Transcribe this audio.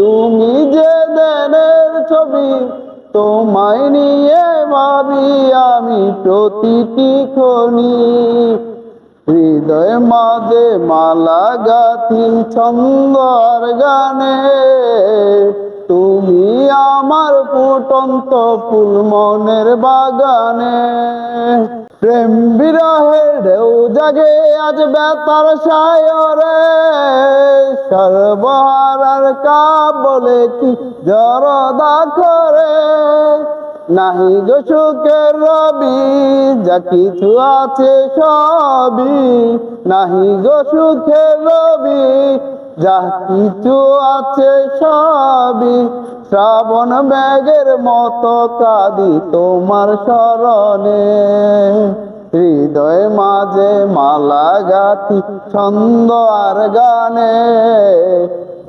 তুমি যে দেনের ছবি তোমায় নিয়ে ভাবি, আমি প্রতিটি খনি। হৃদয় মাঝে মালা গাথি ছন্দ আর গানে। তুমি আমার ফুটন্ত ফুল মনের বাগানে। প্রেম বিরহে ঢেউ জাগে আজ বেতার সায়রে। সর্বহারার বলে কি জরদা করে নাহি গো সুখের রবি, যা কিছু আছে সবই। নাহি গো সুখের রবি, যা কিছু আছে সবই। শ্রাবণ ব্যাগের মতো কাঁদি তোমার স্মরণে। হৃদয় মাঝে মালা গাথি ছন্দ আর গানে।